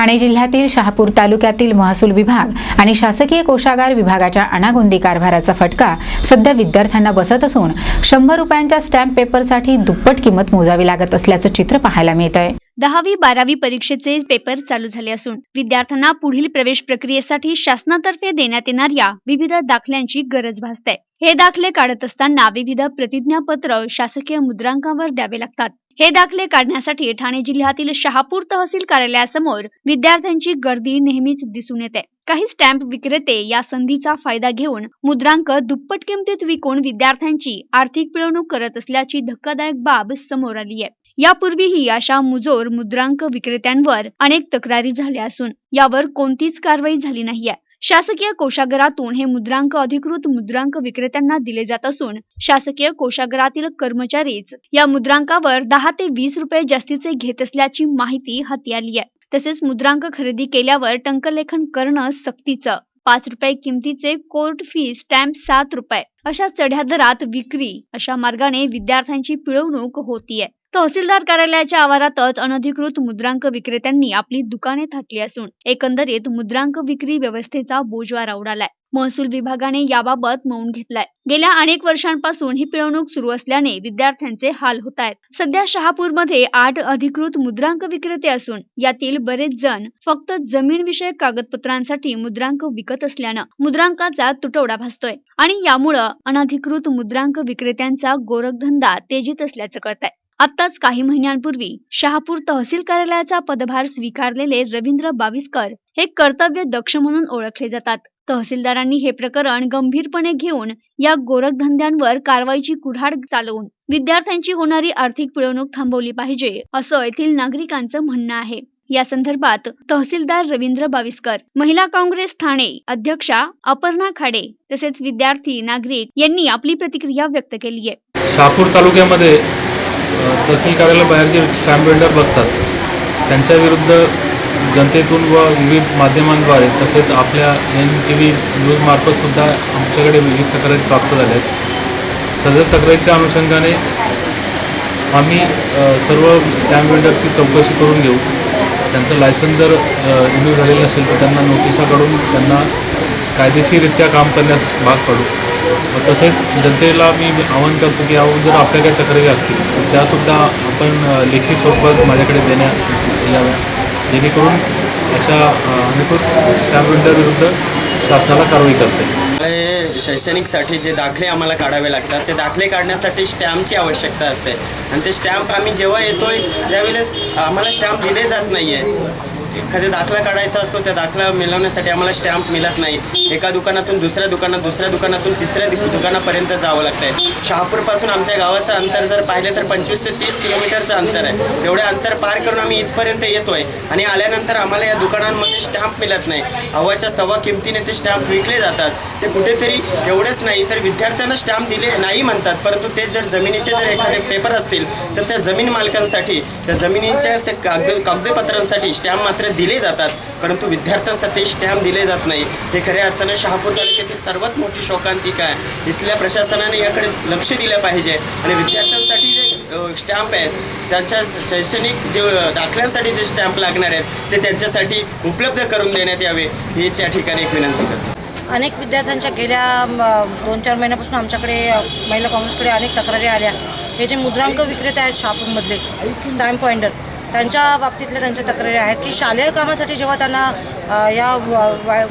ठाणे जिल्ह्यातील शहापूर तालुक्यातील महसूल विभाग आणि शासकीय कोषागार विभागाच्या अनागोंदी कारभाराचा फटका सध्या विद्यार्थ्यांना बसत असून शंभर रुपयांच्या स्टॅम्प पेपरसाठी दुप्पट किंमत मोजावी लागत असल्याचं चित्र पाहायला मिळत आहे दहावी बारावी परीक्षेचे पेपर चालू झाले असून विद्यार्थ्यांना पुढील प्रवेश प्रक्रियेसाठी शासनातर्फे देण्यात येणाऱ्या विविध दाखल्यांची गरज भासते हे दाखले काढत असताना विविध प्रतिज्ञापत्र शासकीय मुद्रांकावर द्यावे लागतात. हे दाखले काढण्यासाठी ठाणे जिल्ह्यातील शहापूर तहसील कार्यालयासमोर विद्यार्थ्यांची गर्दी नेहमीच दिसून येते. काही स्टॅम्प विक्रेते या संधीचा फायदा घेऊन मुद्रांक दुप्पट किमतीत विकून विद्यार्थ्यांची आर्थिक पिळवणूक करत असल्याची धक्कादायक बाब समोर आली आहे. यापूर्वीही अशा मुजोर मुद्रांक विक्रेत्यांवर अनेक तक्रारी झाल्या असून यावर कोणतीच कारवाई झाली नाहीये. शासकीय कोशागरातून हे मुद्रांक अधिकृत मुद्रांक विक्रेत्यांना दिले जात असून शासकीय कोशागरातील कर्मचारीच या मुद्रांकावर दहा ते वीस रुपये जास्तीचे घेत असल्याची माहिती हाती आली आहे. तसेच मुद्रांक खरेदी केल्यावर टंकलेखन करणं सक्तीचं. पाच रुपये किमतीचे कोर्ट फी स्टॅम्प सात रुपये. अशा चढ्या दरात विक्री अशा मार्गाने विद्यार्थ्यांची पिळवणूक होतीये. तहसीलदार कार्यालयाच्या आवारातच अनधिकृत मुद्रांक विक्रेत्यांनी आपली दुकाने थाटली असून एकंदरीत मुद्रांक विक्री व्यवस्थेचा बोजवारा उडालाय महसूल विभागाने याबाबत मौन घेतलाय. गेल्या अनेक वर्षांपासून ही पिळवणूक सुरू असल्याने विद्यार्थ्यांचे हाल होत आहेत सध्या शहापूरमध्ये आठ अधिकृत मुद्रांक विक्रेते असून यातील बरेच जण फक्त जमीन विषयक कागदपत्रांसाठी मुद्रांक विकत असल्यानं मुद्रांकाचा तुटवडा भासतोय. आणि यामुळं अनधिकृत मुद्रांक विक्रेत्यांचा गोरखधंदा तेजीत असल्याचं कळत आहे आत्ताच काही महिन्यांपूर्वी शहापूर तहसील कार्यालयाचा पदभार स्वीकारलेले रवींद्र बाविस्कर हे कर्तव्य दक्ष म्हणून ओळखले जातात. तहसीलदारांनी हे प्रकरण गंभीरपणे घेऊन या गोरखधंद्यांवर कारवाईची कुऱ्हाड चालवून विद्यार्थ्यांची होणारी आर्थिक पिळवणूक थांबवली पाहिजे असं येथील नागरिकांचं म्हणणं आहे. या संदर्भात तहसीलदार रवींद्र बाविस्कर महिला काँग्रेस ठाणे अध्यक्षा अपर्णा खाडे तसेच विद्यार्थी नागरिक यांनी आपली प्रतिक्रिया व्यक्त केली आहे. शहापूर तालुक्यामध्ये तहसील कार्यालयाबाहेर जे स्टॅम्प वेंडर बसतात त्यांच्याविरुद्ध जनतेतून व विविध माध्यमांद्वारे तसेच आपल्या एन टी व्ही न्यूजमार्फतसुद्धा आमच्याकडे विविध तक्रारी प्राप्त झाल्या आहेत. सदर तक्रारीच्या अनुषंगाने आम्ही सर्व स्टॅम्प वेंडरची चौकशी करून घेऊ. त्यांचं लायसन जर रिन्यू झालेलं असेल तर त्यांना नोटिसा काढून त्यांना कायदेशीररित्या काम करण्यास भाग पाडू. तसेच जनतेला मी आवाहन करतो की अहो जर आपल्या काही तक्रारी असतील तर त्यासुद्धा आपण लेखी स्वरूपात माझ्याकडे देण्या याव्या. जेणेकरून अशा अ, स्टॅम्प विरुद्ध शासनाला कारवाई करते शैक्षणिकसाठी जे दाखले आम्हाला काढावे लागतात ते दाखले काढण्यासाठी स्टॅम्पची आवश्यकता असते. आणि ते स्टॅम्प आम्ही जेव्हा येतोय त्यावेळेस आम्हाला स्टॅम्प दिले जात नाही आहे एखादा दाखला काढायचा असतो त्या दाखला मिळवण्यासाठी आम्हाला स्टॅम्प मिळत नाही. एका दुकानातून दुसऱ्या दुकानात दुसऱ्या दुकानातून तिसऱ्या दुकानापर्यंत जावं लागतं आहे शहापूरपासून आमच्या गावाचं अंतर जर पाहिलं तर पंचवीस ते तीस किलोमीटरचं अंतर आहे. एवढे अंतर पार करून आम्ही इथपर्यंत येतोय. आणि आल्यानंतर आम्हाला या दुकानांमध्ये स्टॅम्प मिळत नाही. हवाच्या सव्वा किमतीने ते स्टॅम्प विकले जातात. ते कुठेतरी एवढंच नाही तर विद्यार्थ्यांना स्टॅम्प दिले नाही म्हणतात. परंतु ते जर जमिनीचे जर एखादे पेपर असतील तर त्या जमीन मालकांसाठी त्या जमिनीच्या त्या कागद कागदपत्रांसाठी स्टॅम्प मात्र दिले जातात परंतु विद्यार्थ्यांसाठी स्टॅम्प दिले जात नाही. हे खऱ्या अर्थानं शहापूर तालुक्यातील सर्वात मोठी शोकांतिका आहे. इथल्या प्रशासनाने याकडे लक्ष दिलं पाहिजे आणि विद्यार्थ्यांसाठी जे स्टॅम्प आहेत त्यांच्या शैक्षणिक जे दाखल्यांसाठी जे स्टॅम्प लागणार आहेत ते त्यांच्यासाठी उपलब्ध करून देण्यात यावे हीच या ठिकाणी एक विनंती करतो. अनेक विद्यार्थ्यांच्या गेल्या दोन चार महिन्यापासून आमच्याकडे महिला काँग्रेसकडे अनेक तक्रारी आल्या. हे जे मुद्रांक विक्रेते आहेत शहापूरमधले स्टॅम्प पॉइंटर त्यांच्या बाबतीतल्या त्यांच्या तक्रारी आहेत की शालेय कामासाठी जेव्हा त्यांना या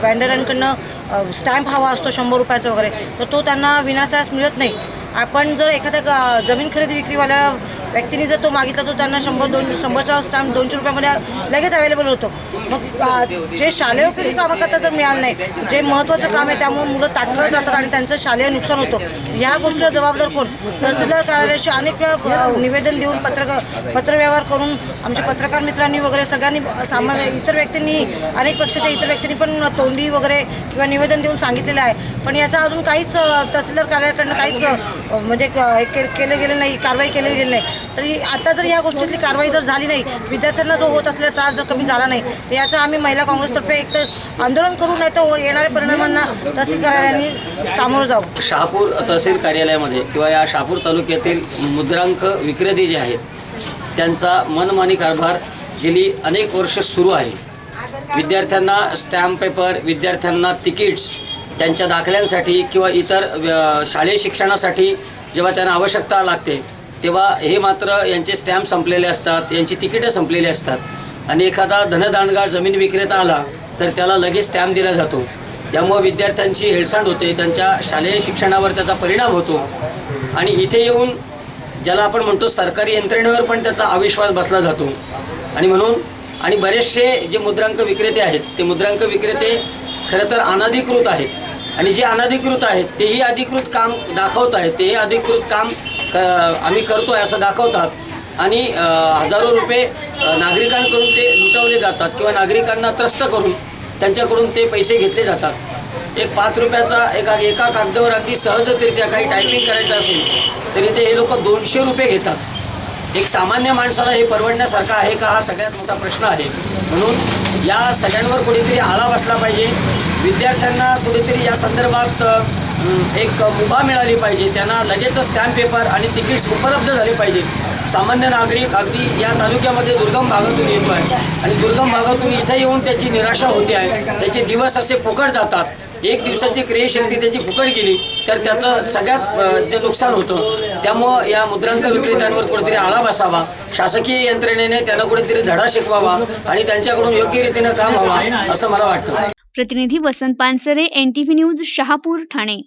वँडरांकडनं स्टॅम्प हवा असतो शंभर रुपयाचा वगैरे तर तो त्यांना विनासास मिळत नाही. आपण जर एखाद्या जमीन खरेदी विक्रीवाल्या व्यक्तीने जर तो मागितला तो त्यांना शंभर दोन शंभरचा स्टॅम्प दोनशे रुपयामध्ये लगेच अवेलेबल होतो. मग जे शालेय उपयोगी कामाकरता जर मिळालं नाही जे महत्त्वाचं काम आहे त्यामुळे मुलं ताटकळत जातात आणि त्यांचं शालेय नुकसान होतं. ह्या गोष्टीला जबाबदार कोण? तहसीलदार कार्यालयाशी अनेक वेळा निवेदन देऊन पत्रक पत्रव्यवहार करून आमच्या पत्रकार मित्रांनी वगैरे सगळ्यांनी सामान्य इतर व्यक्तींनी अनेक पक्षाच्या इतर व्यक्तींनी पण तोंडी वगैरे किंवा निवेदन देऊन सांगितलेलं आहे. पण याचा अजून काहीच तहसीलदार कार्यालयाकडनं काहीच म्हणजे क- हे के- केलं गेलं नाही कारवाई केली गेली नाही. तरी आता जर या गोष्टीतली कारवाई जर झाली नाही विद्यार्थ्यांना जो होत असलेला त्रास जर कमी झाला नाही तर याचं आम्ही महिला काँग्रेसतर्फे एक तर आंदोलन करू नाही तर येणाऱ्या परिणामांना तहसील कार्यालयांनी सामोरं जाऊ शहापूर तहसील कार्यालयामध्ये किंवा या शहापूर तालुक्यातील मुद्रांक विक्रेते जे आहेत त्यांचा मनमानी कारभार गेली अनेक वर्ष सुरू आहे. विद्यार्थ्यांना स्टॅम्प पेपर विद्यार्थ्यांना तिकीट्स त्यांच्या दाखल्यांसाठी किंवा इतर शालेय शिक्षणासाठी जेव्हा त्यांना आवश्यकता लागते तेव्हा हे मात्र यांचे स्टॅम्प संपलेले असतात यांची तिकीटं संपलेली असतात. आणि एखादा धनदांडगाळ जमीन विक्रेता आला तर त्याला लगेच स्टॅम्प दिला जातो. यामुळे विद्यार्थ्यांची हेळसांड होते त्यांच्या शालेय शिक्षणावर त्याचा परिणाम होतो. आणि इथे येऊन ज्याला आपण म्हणतो सरकारी यंत्रणेवर पण त्याचा अविश्वास बसला जातो. आणि म्हणून आणि बरेचसे जे मुद्रांक विक्रेते आहेत ते मुद्रांक विक्रेते खरं तर अनधिकृत आहेत. आणि जे अनधिकृत आहेत तेही अधिकृत काम दाखवत आहेत तेही अधिकृत काम क- आम्ही करतो आहे असं दाखवतात. आणि हजारो रुपये नागरिकांकडून ते लुटवले जातात किंवा नागरिकांना त्रस्त करून त्यांच्याकडून ते पैसे घेतले जातात. एक पाच रुपयाचा एका एका कागदावर अगदी सहजरित्या काही टायपिंग करायचं असेल तरी ते हे लोक दोनशे रुपये घेतात. एक सामान्य माणसाला हे परवडण्यासारखं आहे का? हा सगळ्यात मोठा प्रश्न आहे. म्हणून या सगळ्यांवर कुठेतरी आळा बसला पाहिजे. विद्यार्थ्यांना कुठेतरी या संदर्भात एक मुभा मिळाली पाहिजे. त्यांना लगेचच स्टॅम्प पेपर आणि तिकीट्स उपलब्ध झाले पाहिजेत सामान्य नागरिक अगदी या तालुक्यामध्ये दुर्गम भागातून येतो आहे आणि दुर्गम भागातून इथे येऊन त्याची निराशा होते आहे. त्याचे दिवस असे फुकट जातात. एक दिवसाची क्रियाशक्ती त्याची फुकट गेली तर त्याचं सगळ्यात जे नुकसान होतं त्यामुळं या मुद्रांक विक्रेत्यांवर कुठेतरी आळा बसावा. शासकीय यंत्रणेने त्यांना कुठेतरी धडा शिकवावा आणि त्यांच्याकडून योग्य रीतीनं काम व्हावा असं मला वाटतं. प्रतिनिधी वसंत पानसरे एन न्यूज शहापूर ठाणे.